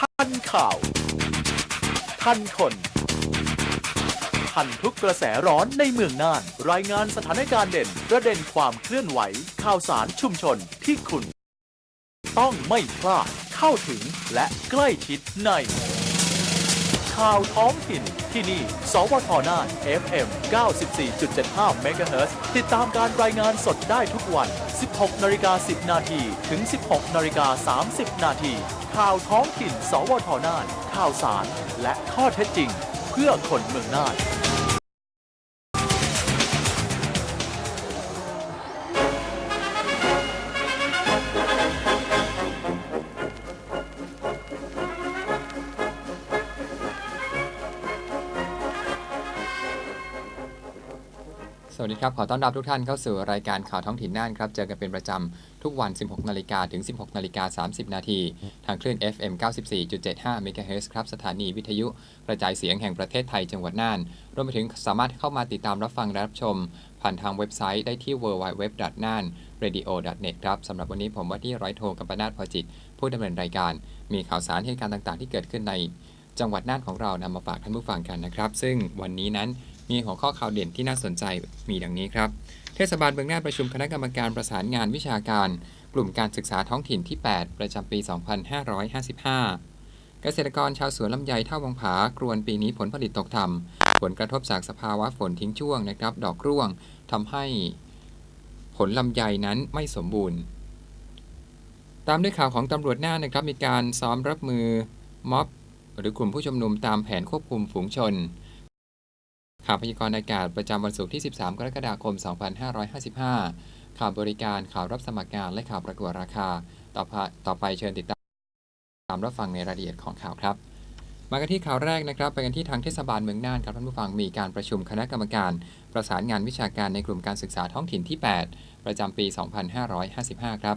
ทันข่าวทันคนทันทุกกระแสร้อนในเมืองน่าน รายงานสถานการณ์เด่น ประเด็นความเคลื่อนไหว ข่าวสารชุมชนที่คุณ ต้องไม่พลาดเข้าถึงและใกล้ชิดใน ข่าวท้องถิ่นที่นี่ สวทน่าน FM 94.75 MHz ติดตามการรายงานสดได้ทุกวัน 16นาฬิกา10 นาทีถึง 16นาฬิกา30 นาทีข่าวท้องถิ่น สวทน่าน ข่าวสาร และข้อเท็จจริง เพื่อคนเมืองน่าน วัสดีครับ ขอต้อนรับทุกท่านเข้าสู่รายการข่าวท้องถิ่นน่านครับ เจอกันเป็นประจำทุกวัน 16 นาฬิกาถึง 16 นาฬิกา 30 นาที ทางคลื่น FM 94.75 MHz ครับ สถานีวิทยุกระจายเสียงแห่งประเทศไทยจังหวัดน่าน รวมไปถึงสามารถเข้ามาติดตามรับฟังและรับชม ผ่านทางเว็บไซต์ได้ที่ www.nanradio.net ครับสำหรับวันนี้ผมว่าที่ร้อยโทกัมปนาทพอจิต ผู้ดำเนินรายการ มีข่าวสารเหตุการณ์ต่างๆ ที่เกิดขึ้นในจังหวัดน่านของเรานำมาฝากท่านผู้ฟังกันนะครับ ซึ่งวันนี้นั้น มีหัวข้อข่าวเด่นที่น่าสนใจมีดังนี้ครับ เทศบาลเมืองน่านประชุมคณะกรรมการประสานงานวิชาการ กลุ่มการศึกษาท้องถิ่นที่ 8 ประจำปี 2555 เกษตรกรชาวสวนลำไยเท่าวังผากรวนปีนี้ผลผลิตตกต่ำผลกระทบจากสภาวะฝนทิ้งช่วงนะครับ ดอกร่วงทำให้ผลลำไยนั้นไม่สมบูรณ์ ตามด้วยข่าวของตำรวจหน่านนะครับมีการซ้อมรับมือม็อบหรือกลุ่มผู้ชุมนุมตามแผนควบคุมฝูงชน ข่าวพยากรณ์อากาศประจำวันศุกร์ที่ 13 กรกฎาคม 2555 ข่าวบริการ ข่าวรับสมัครงาน และข่าวประกวดราคา ต่อไปต่อไปเชิญติดตามรับฟังในรายละเอียดของข่าวครับ มากันที่ข่าวแรกนะครับ ไปกันที่ทางเทศบาลเมืองน่านครับท่านผู้ฟัง มีการประชุมคณะกรรมการ ประสานงานวิชาการในกลุ่มการศึกษาท้องถิ่นที่ 8 ประจำปี 2555 ครับ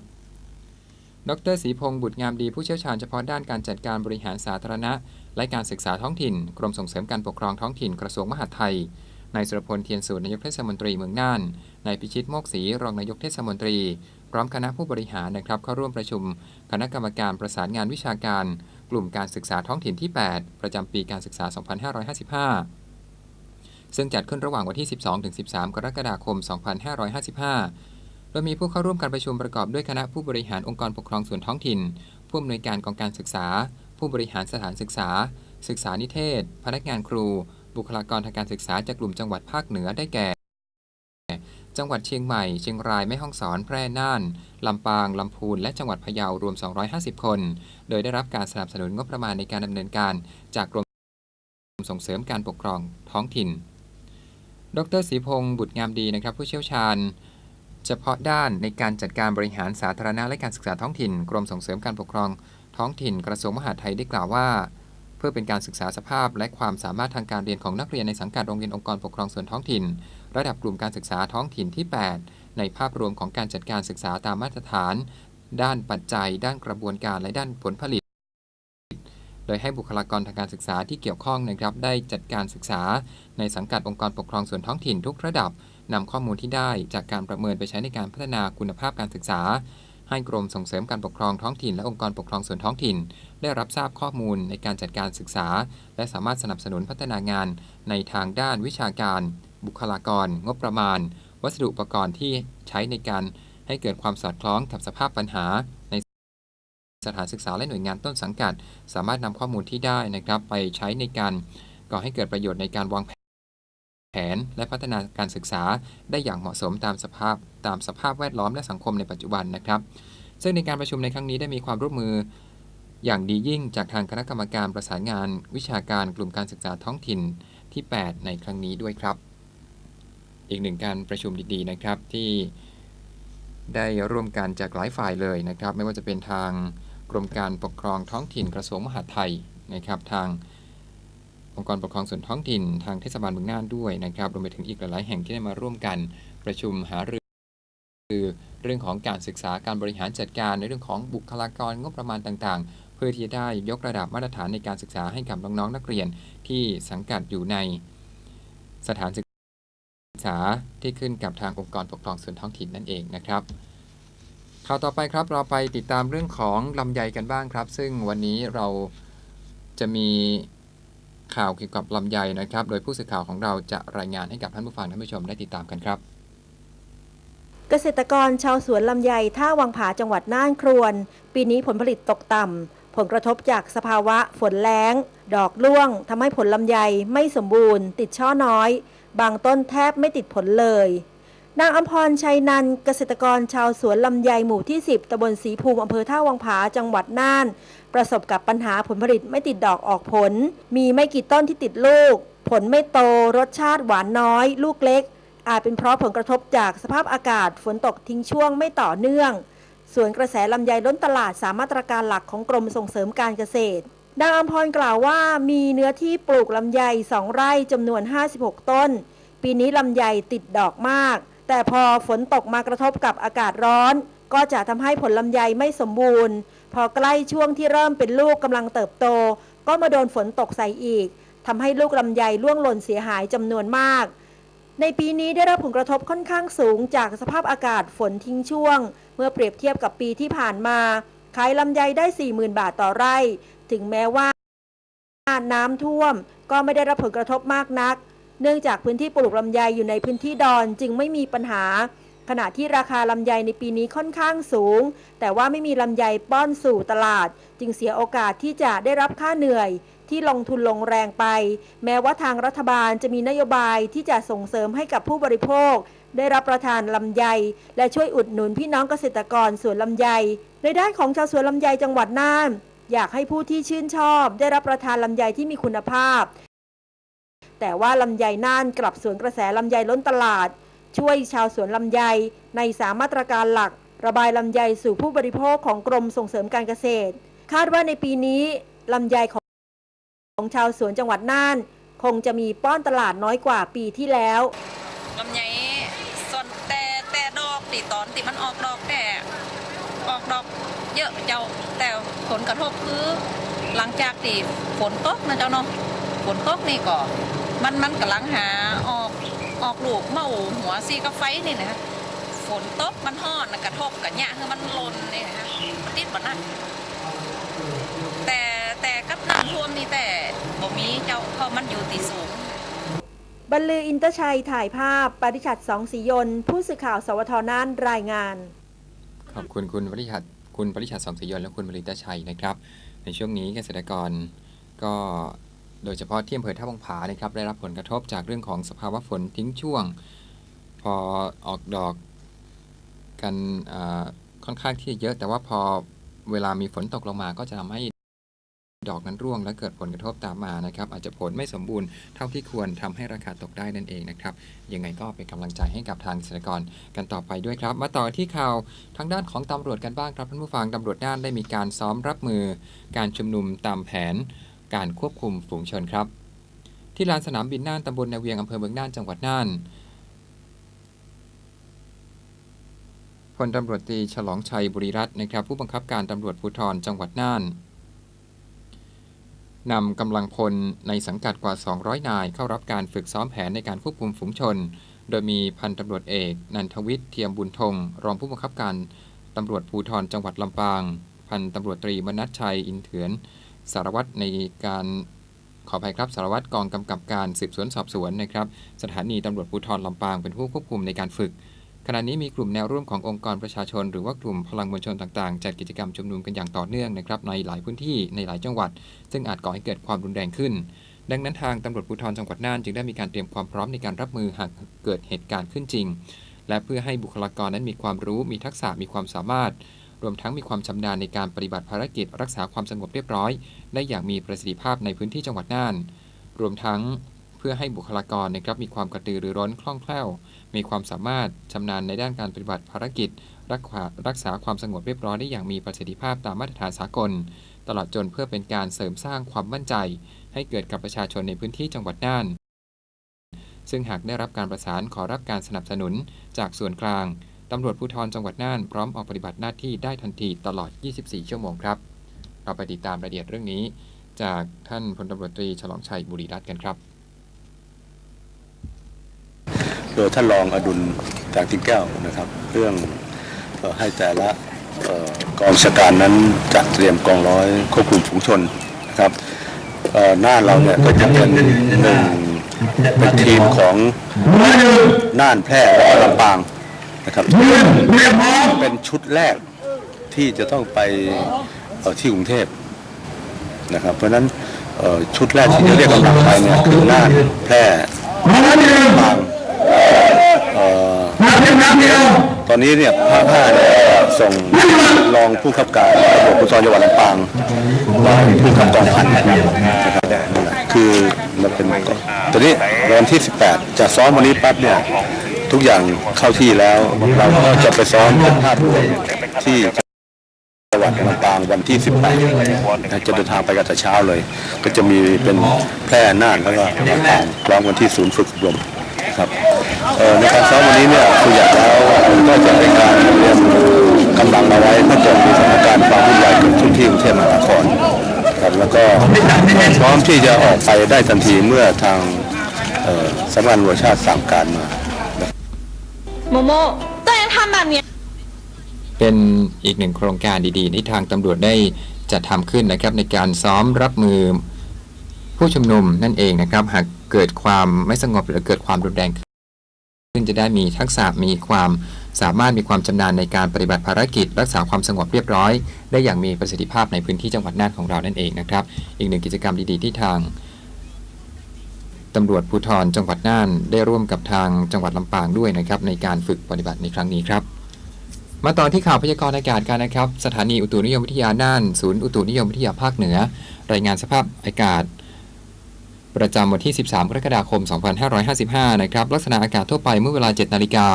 ดรศรีพงศ์บุตรงามดีผู้เชี่ยวชาญเฉพาะด้านการจัดการบริหารสาธารณะ และการศึกษาท้องถิ่น กรมส่งเสริมการปกครองท้องถิ่นกระทรวงมหาดไทยนายสุรพลเทียนสูตรนายกเทศมนตรีเมืองน่านนายพิชิตโมกศรีรองนายกเทศมนตรี พร้อมคณะผู้บริหารนะครับเข้าร่วมประชุม คณะกรรมการประสานงานวิชาการ กลุ่มการศึกษาท้องถิ่นที่ 8 ประจำปีการศึกษา 2555 ซึ่งจัดขึ้นระหว่างวันที่ 12-13 กรกฎาคม 2555 โดยมีผู้เข้าร่วมการประชุมประกอบด้วยคณะผู้บริหารองค์กรปกครองส่วนท้องถิ่น ผู้อำนวยการกองการศึกษา ผู้บริหารสถานศึกษา ศึกษานิเทศ พนักงานครู บุคลากรทางการศึกษาจากกลุ่มจังหวัดภาคเหนือได้แก่ จังหวัดเชียงใหม่ เชียงรายแม่ฮ่องสอน แพร่น่าน ลำปาง ลำพูน และจังหวัดพะเยารวม 250 คน โดยได้รับการสนับสนุนงบประมาณในการดำเนินการจากกรมส่งเสริมการปกครองท้องถิ่น ดรศรีพงศ์บุตรงามดีนะครับ ผู้เชี่ยวชาญ เฉพาะด้านในการจัดการบริหารสาธารณะและการศึกษาท้องถิ่น กรมส่งเสริมการปกครอง ท้องถิ่นกระทรวงมหาดไทยได้กล่าวว่า เพื่อเป็นการศึกษาสภาพ และความสามารถทางการเรียนของนักเรียนในสังกัดโรงเรียนองค์กรปกครองส่วนท้องถิ่น ระดับกลุ่มการศึกษาท้องถิ่นที่ 8 ในภาพรวมของการจัดการศึกษาตามมาตรฐาน ด้านปัจจัย ด้านกระบวนการและด้านผลผลิต โดยให้บุคลากรทางการศึกษาที่เกี่ยวข้องนะครับได้จัดการศึกษา ในสังกัดองค์กรปกครองส่วนท้องถิ่นทุกระดับนำข้อมูลที่ได้จากการประเมินไปใช้ในการพัฒนาคุณภาพการศึกษา ให้กรมส่งเสริมการปกครองท้องถิ่นและองค์กรปกครองส่วนท้องถิ่น ได้รับทราบข้อมูลในการจัดการศึกษา และสามารถสนับสนุนพัฒนางาน ในทางด้านวิชาการ บุคลากร งบประมาณ วัสดุอุปกรณ์ที่ใช้ในการให้เกิดความสอดคล้องกับสภาพปัญหาในสถานศึกษาและหน่วยงานต้นสังกัด สามารถนำข้อมูลที่ได้นะครับไปใช้ในการก่อให้เกิดประโยชน์ในการวางแผน แผน และพัฒนาการศึกษาได้อย่างเหมาะสมตามสภาพตามสภาพแวดล้อมและสังคมในปัจจุบันนะครับ ซึ่งในการประชุมในครั้งนี้ได้มีความร่วมมือ อย่างดียิ่งจากทางคณะกรรมการประสานงาน วิชาการกลุ่มการศึกษาท้องถิ่นที่ 8 ในครั้งนี้ด้วยครับ อีกหนึ่งการประชุมดีๆนะครับที่ได้ร่วมกันจากหลายฝ่ายเลยนะครับ ไม่ว่าจะเป็นทางกรมการปกครองท้องถิ่นกระทรวงมหาดไทยนะครับ ทาง องค์กรปกครองส่วนท้องถิ่นทางเทศบาลเมืองน่านด้วยนะครับรวมไปถึงอีกหลายๆแห่งที่ได้มาร่วมกันประชุมหารือคือเรื่องของการศึกษาการบริหารจัดการในเรื่องของบุคลากรงบประมาณต่างๆ เพื่อที่จะได้ยกระดับมาตรฐานในการศึกษาให้กับน้องๆนักเรียนที่สังกัดอยู่ในสถานศึกษาที่ขึ้นกับทางองค์กรปกครองส่วนท้องถิ่นนั่นเองนะครับข่าวต่อไปครับเราไปติดตามเรื่องของลำไยกันบ้างครับ ซึ่งวันนี้เราจะมี ข่าวเกี่ยวกับลำไยนะครับ โดยผู้สื่อข่าวของเราจะรายงานให้กับท่านผู้ฟังท่านผู้ชมได้ติดตามกันครับ เกษตรกรชาวสวนลำไยท่าวังผาจังหวัดน่านครวน ปีนี้ผลผลิตตกต่ำผลกระทบจากสภาวะฝนแล้ง ดอกร่วงทำให้ผลลำไยไม่สมบูรณ์ ติดช่อน้อย บางต้นแทบไม่ติดผลเลย นางอมพรชัยนันเกษตรกรชาวสวนลำไยหมู่ที่ 10ตำบลศรีภูมิอำเภอท่าวังผาจังหวัดน่าน ประสบกับปัญหาผลผลิตไม่ติดดอกออกผล มีไม่กี่ต้นที่ติดลูก ผลไม่โต รสชาติหวานน้อย ลูกเล็ก อาจเป็นเพราะผลกระทบจากสภาพอากาศฝนตกทิ้งช่วงไม่ต่อเนื่อง ส่วนกระแสลำไยล้นตลาดสามมาตรการหลักของกรมส่งเสริมการเกษตรนางอมพรกล่าวว่ามีเนื้อที่ปลูกลำไยสองไร่จำนวน 56 ต้น ปีนี้ลำไยติดดอกมาก แต่พอฝนตกมากระทบกับอากาศร้อน ก็จะทำให้ผลลำไยไม่สมบูรณ์ พอใกล้ช่วงที่เริ่มเป็นลูกกำลังเติบโต ก็มาโดนฝนตกใส่อีกทำให้ลูกลำไยร่วงหล่นเสียหายจำนวนมาก ในปีนี้ได้รับผลกระทบค่อนข้างสูงจากสภาพอากาศฝนทิ้งช่วง เมื่อเปรียบเทียบกับปีที่ผ่านมา ขายลำไยได้ 40,000 บาทต่อไร่ ถึงแม้ว่าน้ำท่วมก็ไม่ได้รับผลกระทบมากนัก เนื่องจากพื้นที่ปลูกลำไยอยู่ในพื้นที่ดอนจึงไม่มีปัญหา ขณะที่ราคาลำไยในปีนี้ค่อนข้างสูง แต่ว่าไม่มีลำไยป้อนสู่ตลาด จึงเสียโอกาสที่จะได้รับค่าเหนื่อย ที่ลงทุนลงแรงไป แม้ว่าทางรัฐบาลจะมีนโยบายที่จะส่งเสริมให้กับผู้บริโภค ได้รับประทานลำไย และช่วยอุดหนุนพี่น้องเกษตรกรสวนลำไยในด้านของชาวสวนลำไยจังหวัดน่านอยากให้ผู้ที่ชื่นชอบ ได้รับประทานลำไยที่มีคุณภาพ แต่ว่าลำไยน่านกลับสวนกระแสลำไยล้นตลาด ช่วยชาวสวนลำไยในสามมาตรการหลัก ระบายลำไยสู่ผู้บริโภคของกรมส่งเสริมการเกษตร คาดว่าในปีนี้ลำไยของของชาวสวนจังหวัดน่าน คงจะมีป้อนตลาดน้อยกว่าปีที่แล้วลำไยส่วนแต่แต่ดอกติตอนติมันออกดอกแต่ออกดอกเยอะเจ้าแต่ผลกระทบคือหลังจากที่ฝนตกนะเจ้าเนาะฝนตกนี่ก็ มันมันกำลังหาออกออกลูกเมาหัวซีกาไฟนี่นะฝนตกมันห่อนน่ะกระทบกับเนี่ยคือมันหลนนี่นะมันติดบ่นั่นแต่แต่กับน้ำท่วมนี่แต่บ่มีเจ้าเพราะมันอยู่ตีสูงบรรลืออินเตอร์ชัยถ่ายภาพปริชัดสองสียนต์ผู้สื่อข่าวสวทน่านรายงาน ขอบคุณคุณปริชัดคุณปริชัดสองสยนต์และคุณบริตาชัยนะครับ ในช่วงนี้เกษตรกรก็ โดยเฉพาะที่อำเภอท่าวังผานะครับได้รับผลกระทบจากเรื่องของสภาวะฝนทิ้งช่วง พอออกดอกกันค่อนข้างที่จะเยอะ แต่ว่าพอเวลามีฝนตกลงมาก็จะทำให้ดอกนั้นร่วงและเกิดผลกระทบตามมานะครับ อาจจะผลไม่สมบูรณ์เท่าที่ควรทำให้ราคาตกได้นั่นเองนะครับยังไงก็เป็นกำลังใจให้กับทางเกษตรกรกันต่อไปด้วยครับ มาต่อที่ข่าวทางด้านของตำรวจกันบ้างครับท่านผู้ฟังตำรวจน่านได้มีการซ้อมรับมือ การชุมนุมตามแผน การควบคุมฝูงชนครับ ที่ลานสนามบินน่านตำบลนาเวียงอำเภอเมืองน่านจังหวัดน่านพลตำรวจตรีฉลองชัยบุรีรัตน์นะครับผู้บังคับการตำรวจภูธรจังหวัดน่านนำกำลังพลในสังกัดกว่า 200 นาย เข้ารับการฝึกซ้อมแผนในการควบคุมฝูงชน โดยมีพันตำรวจเอก นันทวิทย์เทียมบุญทงรองผู้บังคับการตำรวจภูธรจังหวัดลำปาง พันตำรวจตรีมนัชชัยอินเถือน สารวัตรในการขออภัยครับสารวัตรกองกำกับการสืบสวนสอบสวนนะครับ สถานีตำรวจภูธรลำปางเป็นผู้ควบคุมในการฝึก ขณะนี้มีกลุ่มแนวร่วมขององค์กรประชาชน หรือว่ากลุ่มพลังมวลชนต่างๆจัดกิจกรรมชุมนุมกันอย่างต่อเนื่องนะครับในหลายพื้นที่ในหลายจังหวัด ซึ่งอาจก่อให้เกิดความรุนแรงขึ้น ดังนั้นทางตำรวจภูธรจังหวัดน่านจึงได้มีการเตรียมความพร้อมในการรับมือหากเกิดเหตุการณ์ขึ้นจริง และเพื่อให้บุคลากรนั้นมีความรู้มีทักษะมีความสามารถ รวมทั้งมีความชำนาญในการปฏิบัติภารกิจรักษาความสงบเรียบร้อย ได้อย่างมีประสิทธิภาพในพื้นที่จังหวัดน่าน รวมทั้งเพื่อให้บุคลากรนะครับมีความกระตือรือร้นคล่องแคล่ว มีความสามารถชำนาญในด้านการปฏิบัติภารกิจ รักษารักษาความสงบเรียบร้อยได้อย่างมีประสิทธิภาพตามมาตรฐานสากล ตลอดจนเพื่อเป็นการเสริมสร้างความมั่นใจ ให้เกิดกับประชาชนในพื้นที่จังหวัดน่านซึ่งหากได้รับการประสานขอรับการสนับสนุนจากส่วนกลาง ตำรวจภูธรจังหวัดน่านพร้อมออกปฏิบัติหน้าที่ได้ทันทีตลอด 24 ชั่วโมงครับ เราไปติดตามรายละเอียดเรื่องนี้ จากท่านพลตำรวจตรีฉลองชัยบุรีรัตน์กันครับ โดยท่านรองอดุลจากทิงแก้วนะครับ เรื่องเอ่อให้แต่ละเอ่อกองราชการนั้นจัดเตรียมกองร้อยควบคุมฝูงชนนะครับเอ่อน่านเราเนี่ยก็จะเป็นหนึ่งเป็นทีมของน่านแพร่และก็ลำปาง นะครับเป็นชุดแรกที่จะต้องไปที่กรุงเทพนะครับเพราะนั้นชุดแรกที่จะเรียกกำลังไปเนี่ยคือน่านแพร่ลำปางตอนนี้เนี่ยภาคห้าเนี่ยส่งรองผู้ขับการตำรวจภูธรจังหวัดลำปางมาเป็นผู้ขับกองพันนะครับคือมันเป็นตอนนี้วันที่ 18 จะซ้อมวันนี้ปั๊บเนี่ย ทุกอย่างเข้าที่แล้ว เราก็จะไปซ้อมภาพที่จังหวัดลำปางวันที่ 18นะจะเดินทางไปกันแต่เช้าเลย ก็จะมีเป็นแพร่น่านแล้วก็ลำปางพร้อมกันที่ศูนย์ฝึกอบรมครับในการซ้อมวันนี้เนี่ยคืออย่างแล้วก็จะเป็นการเตรียมกำลังเอาไว้เพื่อเกิดมีสถานการณ์ความวุ่นวายเกิดขึ้นที่กรุงเทพมหานครครับแล้วก็พร้อมที่จะออกไปได้ทันทีเมื่อทางสำนักงานรวชาติสั่งการมา โมโมตัวเองทำแบบเนี้ยเป็นอีกหนึ่งโครงการดีๆ ที่ทางตำรวจได้จัดทำขึ้นนะครับ ในการซ้อมรับมือผู้ชุมนุมนั่นเองนะครับ หากเกิดความไม่สงบหรือเกิดความรุนแรงขึ้นจะได้มีทักษะมีความสามารถมีความชำนาญในการปฏิบัติภารกิจ รักษาความสงบเรียบร้อย ได้อย่างมีประสิทธิภาพในพื้นที่จังหวัดน่านของเรานั่นเองนะครับ อีกหนึ่งกิจกรรมดีๆ ที่ทาง ตำรวจภูธรจังหวัดน่านได้ร่วมกับทางจังหวัดลำปางด้วยนะครับ ในการฝึกปฏิบัติในครั้งนี้ครับ มาต่อที่ข่าวพยากรณ์อากาศกันนะครับ สถานีอุตุนิยมวิทยาน่าน ศูนย์อุตุนิยมวิทยาภาคเหนือ รายงานสภาพอากาศ ประจำวันที่ 13 กรกฎาคม 2555 นะครับลักษณะอากาศทั่วไปเมื่อเวลา 7 นาฬิกา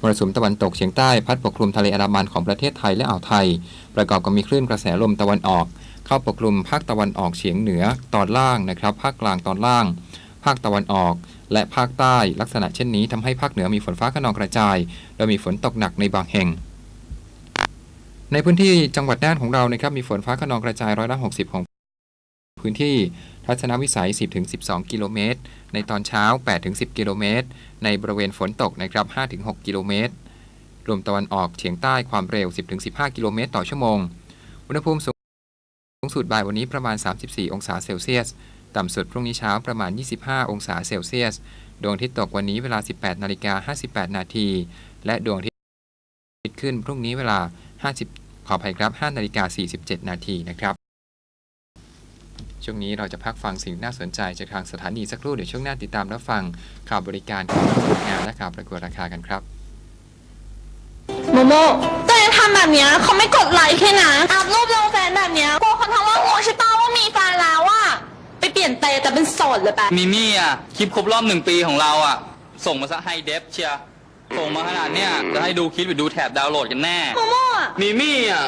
มรสุมตะวันตกเฉียงใต้พัดปกคลุมทะเลอันดามันของประเทศไทยและอ่าวไทย ประกอบกับมีคลื่นกระแสลมตะวันออก เข้าปกคลุมภาคตะวันออกเฉียงเหนือตอนล่างนะครับภาคกลางตอนล่าง ภาคตะวันออก และภาคใต้ลักษณะเช่นนี้ทำให้ภาคเหนือมีฝนฟ้าขนองกระจายโดยมีฝนตกหนักในบางแห่ง ในพื้นที่จังหวัดน่านของเรานะครับมีฝนฟ้าขนองกระจายร้อยละ60ของพื้นที่ทัศนวิสัย 10-12 กิโลเมตร ในตอนเช้า 8-10 กิโลเมตร ในบริเวณฝนตกนะครับ 5-6 กิโลเมตร ลมตะวันออกเฉียงใต้ความเร็ว 10-15 กิโลเมตร ต่อชั่วโมง อุณหภูมิสูงสุดบ่ายวันนี้ประมาณ 34 องศาเซลเซียส ต่ำสุดพรุ่งนี้เช้าประมาณ 25 องศาเซลเซียส ดวงอาทิตย์ตกวันนี้เวลา 18นาฬิกา58 นาทีและดวงอาทิตย์ขึ้นพรุ่งนี้เวลา 50 ขออภัยครับ 5นาฬิกา47 นาทีนะครับ ช่วงนี้เราจะพักฟังสิ่งน่าสนใจจากทางสถานีสักครู่เดี๋ยวช่วงหน้าติดตามรับฟังข่าวบริการข่าวงานและข่าวประกวดราคากันครับโมโมตัวเองทำแบบนี้เขาไม่กดไลค์แค่นะอัพรูปลงแฟนแบบนี้กลัวคนทั้งโลกรู้ใช่ป่าว่ามีแฟนแล้วอะ ยนเตแต่เป็นโสดเลยไปมิมี่อะคลิปครบรอบหนึ่งปีของเราอะ ส่งมาซะไฮเดฟเชียร์ส่งมาขนาดเนี้ยจะให้ดูคลิปหรือดูแถบดาวน์โหลดกันแน่โมโมอะมิมี่อะ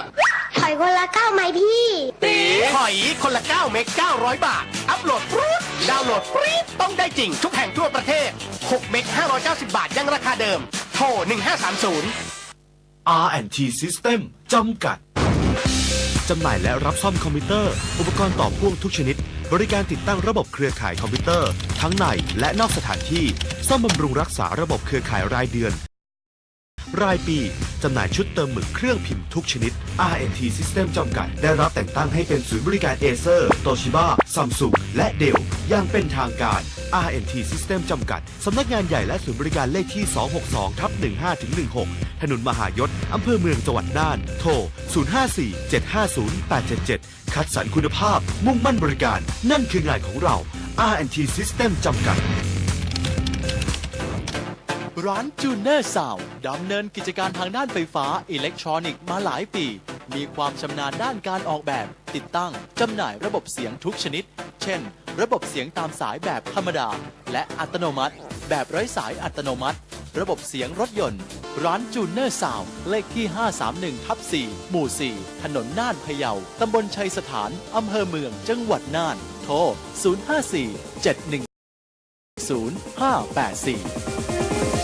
ถอยคนละก้าวไหมพี่ตีหอยคนละ9เมก900 บาท อัพโหลดฟรีดดาวน์โหลดฟรีดต้องได้จริงทุกแห่งทั่วประเทศ6เมก590 บาทยังราคาเดิม โทร 1530 R&T System จำกัด จำหน่ายและรับซ่อมคอมพิวเตอร์ อุปกรณ์ต่อพ่วงทุกชนิด บริการติดตั้งระบบเครือข่ายคอมพิวเตอร์ ทั้งในและนอกสถานที่ ซ่อมบำรุงรักษาระบบเครือข่ายรายเดือน รายปี จำหน่ายชุดเติมหมึกเครื่องพิมพ์ทุกชนิด RNT System จำกัด ได้รับแต่งตั้งให้เป็นศูนย์บริการเอเซอร์โตชิบ a ซัมซุงและเดลอย่างเป็นทางการ RNT System จำกัด สำนักงานใหญ่และศูนย์บริการเลขที่ 262ทับ15-16 ถนนมหายศ อำเภอเมืองจังหวัดน่าน โทร 054-750-877 คัดสรรคุณภาพ มุ่งมั่นบริการ นั่นคืองานของเรา RNT System จำกัด ร้านจูเนอร์ซาวดำเนินกิจการทางด้านไฟฟ้าอิเล็กทรอนิกส์มาหลายปี มีความชำนาญด้านการออกแบบ ติดตั้งจำหน่ายระบบเสียงทุกชนิด เช่น ระบบเสียงตามสายแบบธรรมดา และอัตโนมัติ แบบไร้สายอัตโนมัติ ระบบเสียงรถยนต์ ร้านจูเนอร์ซาวเลขที่ 531ทับ4หมู่ 4 ถนนน่านพะเยาตำบลชัยสถานอำเภอเมืองจังหวัดน่าน โทร 054 71 0584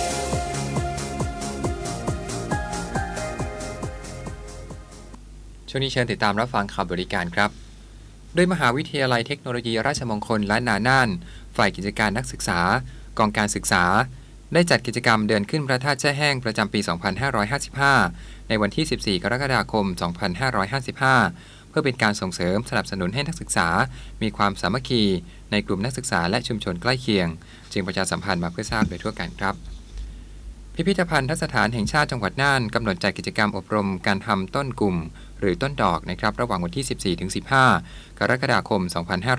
ช่วงนี้เชิญติดตามรับฟังข่าวบริการครับ โดยมหาวิทยาลัยเทคโนโลยีราชมงคลและนาน่าน ฝ่ายกิจการนักศึกษา กองการศึกษา ได้จัดกิจกรรมเดินขึ้นพระธาตุแช่แห้งประจำปี 2555 ในวันที่ 14 กรกฎาคม 2555พื่อเป็นการส่งเสริมสนับสนุนให้นักศึกษา มีความสามัคคีในกลุ่มนักศึกษาและชุมชนใกล้เคียง จึงประชาสัมพันธ์มาเพื่อทราบโดยทั่วกันครับพิพิธภัณฑ์สถานแห่งชาติจังหวัดน่านกำหนดจัดกิจกรรมอบรมการทำต้นกลุ่ม รือต้นดอกนะครับระหว่างวันที่ 14-15 กรกฎาคม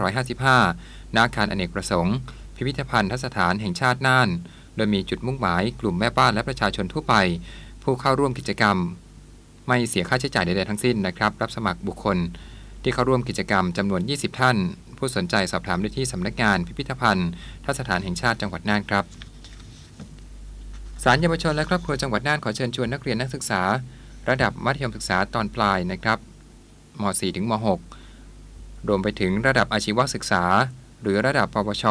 2555 ณอาคารอเนกประสงค์ พิพิธภัณฑ์สถานแห่งชาติน่าน โดยมีจุดมุ่งหมายกลุ่มแม่บ้านและประชาชนทั่วไป ผู้เข้าร่วมกิจกรรม ไม่เสียค่าใช้จ่ายใดๆทั้งสิ้นนะครับ รับสมัครบุคคล ที่เข้าร่วมกิจกรรมจำนวน 20 ท่าน ผู้สนใจสอบถามได้ที่สำนักงานพิพิธภัณฑ์ทัศถานแห่งชาติจังหวัดน่านครับศาลเยาวชนและครอบครัวจังหวัดน่านขอเชิญชวนนักเรียนนักศึกษา ระดับมัธยมศึกษาตอนปลายนะครับม .4 ถึงม .6 รวมไปถึงระดับอาชีวศึกษา หรือระดับปวช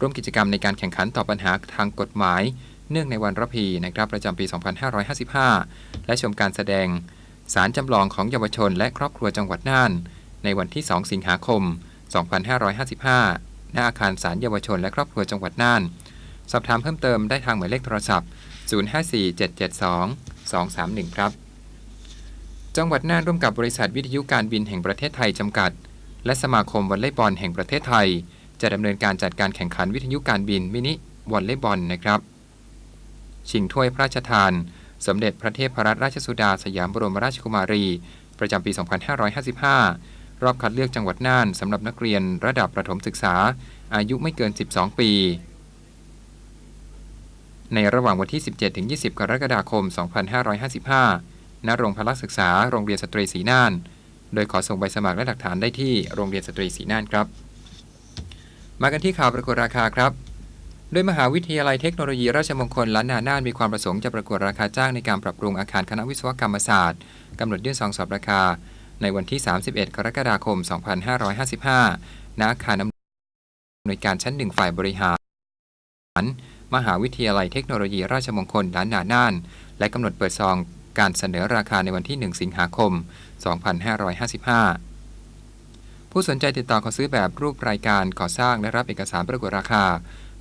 ร่วมกิจกรรมในการแข่งขันตอบปัญหาทางกฎหมาย เนื่องในวันระพีนะครับประจำปี 2555 และชมการแสดงสารจำลองของเยาวชนและครอบครัวจังหวัดน่าน ในวันที่ 2 สิงหาคม 2555 ณ อาคารสารเยาวชนและครอบครัวจังหวัดน่าน สอบถามเพิ่มเติมได้ทางหมายเลขโทรศัพท์ 054772 2231 ครับ จังหวัดน่านร่วมกับบริษัทวิทยุการบินแห่งประเทศไทยจำกัด และสมาคมวอลเลย์บอลแห่งประเทศไทย จะดำเนินการจัดการแข่งขันวิทยุการบินมินิวอลเลย์บอลนะครับ ชิงถ้วยพระราชทาน สมเด็จพระเทพรัตนราชสุดาสยามบรมราชกุมารี ประจำปี 2555 รอบคัดเลือกจังหวัดน่านสำหรับนักเรียนระดับประถมศึกษา อายุไม่เกิน 12 ปี ในระหว่างวันที่ 17-20 กรกฎาคม 2555 ณ โรงพละศึกษา โรงเรียนสตรีศรีน่าน โดยขอส่งใบสมัครและหลักฐานได้ที่โรงเรียนสตรีศรีน่านครับ มากันที่ข่าวประกวดราคาครับ โดยมหาวิทยาลัยเทคโนโลยีราชมงคลล้านนาน่านมีความประสงค์จะประกวดราคาจ้างในการปรับปรุงอาคารคณะวิศวกรรมศาสตร์กำหนดยื่นซองสอบราคา ในวันที่ 31 กรกฎาคม 2555 ณ อาคารอำนวยการชั้นหนึ่งฝ่ายบริหาร มหาวิทยาลัยเทคโนโลยีราชมงคลล้านนาน่าน และกำหนดเปิดซองการเสนอราคาในวันที่ 1 สิงหาคม 2555 ผู้สนใจติดต่อขอซื้อแบบรูปรายการก่อสร้างและรับเอกสารประกวดราคา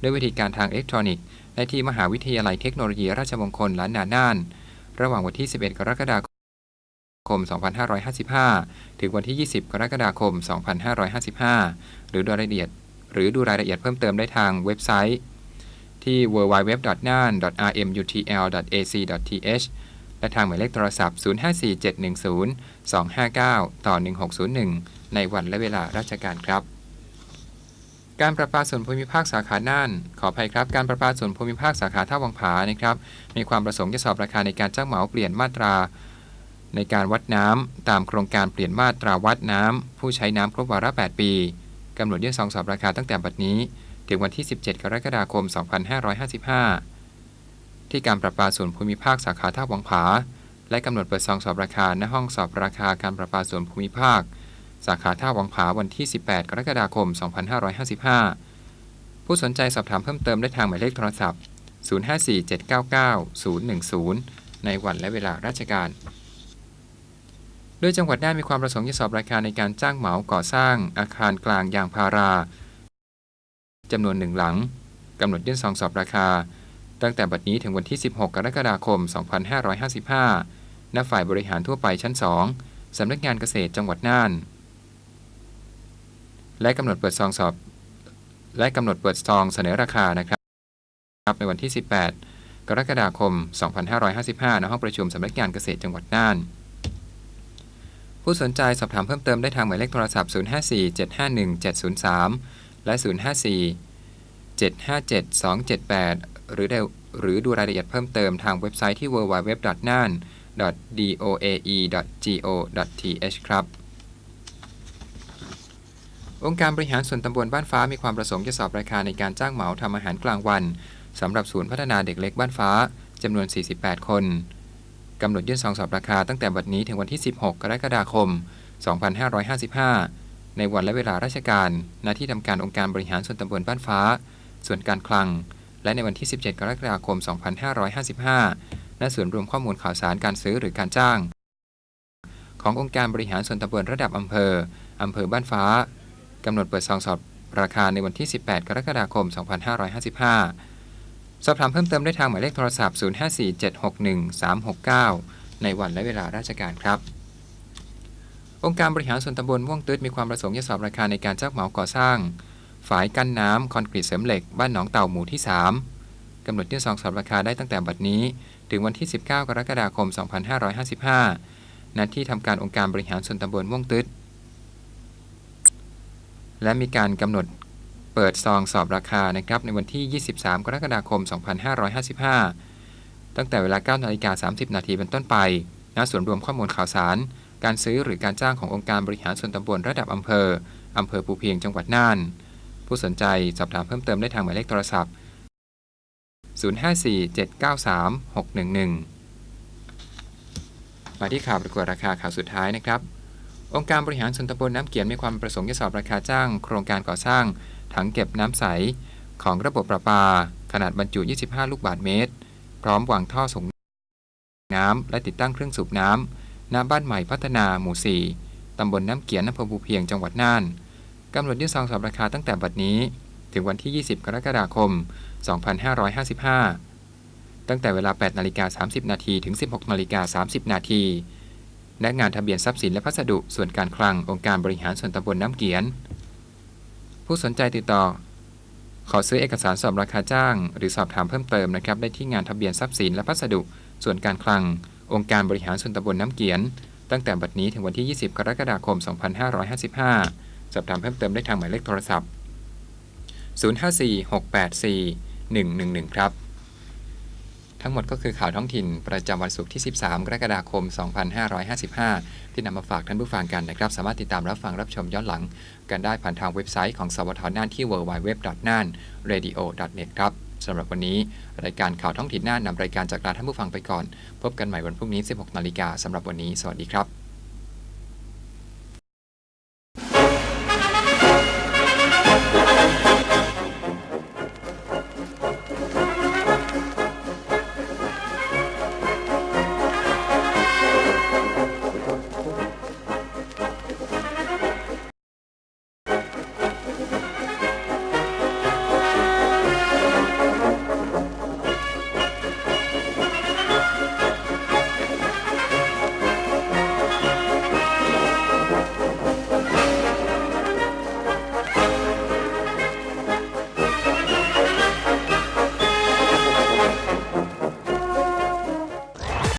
ด้วยวิธีการทางอิเล็กทรอนิกส์ได้ที่มหาวิทยาลัยเทคโนโลยีราชมงคลล้านนาน่าน ระหว่างวันที่ 11 กรกฎาคม 2555 ถึงวันที่ 20 กรกฎาคม 2555 หรือดูรายละเอียด หรือดูรายละเอียดเพิ่มเติมได้ทางเว็บไซต์ ที่ www.nan.rmutl.ac.th และทางหมายเลขโทรศัพท์ 054710 259 ต่อ 1601 ในวันและเวลาราชการครับ การประปาส่วนภูมิภาคสาขาน่าน ขออภัยครับ การประปาส่วนภูมิภาคสาขาท่าวังผานะครับ มีความประสงค์จะสอบราคาในการจ้างเหมาเปลี่ยนมาตรา ในการวัดน้ำตามโครงการเปลี่ยนมาตราวัดน้ำผู้ใช้น้ำครบวาระ 8 ปีกำหนดยื่นซองสอบราคาตั้งแต่บัดนี้ ถึงวันที่ 17 กรกฎาคม 2555 ที่การประปาส่วนภูมิภาคสาขาท่าวังผา และกำหนดเปิดซองสอบราคาณห้องสอบราคาการประปาส่วนภูมิภาค สาขาท่าวังผาวันที่ 18 กรกฎาคม 2555 ผู้สนใจสอบถามเพิ่มเติมได้ทางหมายเลขโทรศัพท์ 0547990010 ในวันและเวลาราชการโดยจังหวัดน่านมีความประสงค์จะสอบราคาในการจ้างเหมาก่อสร้างอาคารกลางยางพารา จำนวนหนึ่งหลังกำหนดยื่นซองสอบราคา ตั้งแต่บัดนี้ถึงวันที่ 16 กรกฎาคม 2555 ณ ฝ่ายบริหารทั่วไปชั้น 2 สำนักงานเกษตรจังหวัดน่าน และกำหนดเปิดซองสอบ และกำหนดเปิดซองเสนอราคานะครับในวันที่ 18 กรกฎาคม 2555 ณ ห้องประชุมสำนักงานเกษตรจังหวัดน่าน ผู้สนใจสอบถามเพิ่มเติมได้ทางหมายเลขโทรศัพท์ 054751 703 และ 054 757 278 หรือได้หรือดูรายละเอียดเพิ่มเติมทางเว็บไซต์ที่ www.nan.doae.go.th ครับองค์การบริหารส่วนตำบลบ้านฟ้ามีความประสงค์จะสอบราคาในการจ้างเหมาทำอาหารกลางวันสำหรับศูนย์พัฒนาเด็กเล็กบ้านฟ้าจำนวน 48 คนกำหนดยื่นซองสอบราคาตั้งแต่บัดนี้ถึงวันที่ 16 กรกฎาคม 2555 ในวันและเวลาราชการณที่ทำการองค์การบริหารส่วนตำบลบ้านฟ้า ส่วนการคลัง และในวันที่ 17 กรกฎาคม 2555ณส่วนรวมข้อมูลข่าวสารการซื้อหรือการจ้าง ขององค์การบริหารส่วนตำบลระดับอำเภออำเภอบ้านฟ้ากำหนดเปิดซองสอบราคาในวันที่ 18 กรกฎาคม 2555 สอบถามเพิ่มเติมได้ทางหมายเลขโทรศัพท์ 054761 369 ในวันและเวลาราชการครับ องค์การบริหารส่วนตำบลม่วงตืดมีความประสงค์จะสอบราคาในการจ้างเหมาก่อสร้าง ฝายกั้นน้ำคอนกรีตเสริมเหล็ก บ้านหนองเต่าหมู่ที่ 3 กำหนดยื่นซองสอบราคาได้ตั้งแต่บัดนี้ ถึงวันที่ 19 กรกฎาคม 2555ณที่ทำการองค์การบริหารส่วนตำบลม่วงตืดและมีการกำหนดเปิดซองสอบราคานะครับในวันที่ 23 กรกฎาคม 2555 ตั้งแต่เวลา9นาฬิกา30 นาทีเป็นต้นไปณส่วนรวมข้อมูลข่าวสาร การซื้อหรือการจ้างขององค์การบริหารส่วนตำบลระดับอำเภอ อำเภอภูเพียงจังหวัดน่าน ผู้สนใจสอบถามเพิ่มเติมได้ทางหมายเลขโทรศัพท์ 054-793-611 มาที่ข่าวประกวดราคาข่าวสุดท้ายนะครับ องค์การบริหารส่วนตำบลน้ำเกียนมีความประสงค์จะสอบราคาจ้าง โครงการก่อสร้างถังเก็บน้ำใสของระบบประปา ขนาดบรรจุ 25 ลูกบาศก์เมตร พร้อมวางท่อส่งน้ำและติดตั้งเครื่องสูบน้ำ ณบ้านใหม่พัฒนาหมู่ 4 ตำบลน้ำเกียนอำเภอภูเพียงจังหวัดน่านกำหนดยื่นซองสอบราคาตั้งแต่บัดนี้ ถึงวันที่ 20 กรกฎาคม 2555 ตั้งแต่เวลา 8 นาฬิกา 30 นาทีถึง 16 นาฬิกา 30 นาทีและงานทะเบียนทรัพย์สินและพัสดุส่วนการคลังองค์การบริหารส่วนตำบลน้ำเกียน ผู้สนใจติดต่อ ขอซื้อเอกสารสอบราคาจ้าง หรือสอบถามเพิ่มเติมนะครับได้ที่งานทะเบียนทรัพย์สินและพัสดุส่วนการคลัง องค์การบริหารส่วนตำบลน้ำเกียน ตั้งแต่บัดนี้ถึงวันที่ 20 กรกฎาคม 2555 สอบถามเพิ่มเติมได้ทางหมายเลขโทรศัพท์ 054-684-111 ครับ ทั้งหมดก็คือข่าวท้องถิ่นประจำวันศุกร์ที่ 13 กรกฎาคม 2555 ที่นำมาฝากท่านผู้ฟังกันนะครับ สามารถติดตามรับฟังรับชมย้อนหลัง กันได้ผ่านทางเว็บไซต์ของสวทน่านที่ www.nanradio.net ครับ สำหรับวันนี้ รายการข่าวท้องถิ่นน่านนำรายการจากลาท่านผู้ฟังไปก่อน พบกันใหม่วันพรุ่งนี้ 16 นาฬิกาสำหรับวันนี้ สวัสดีครับ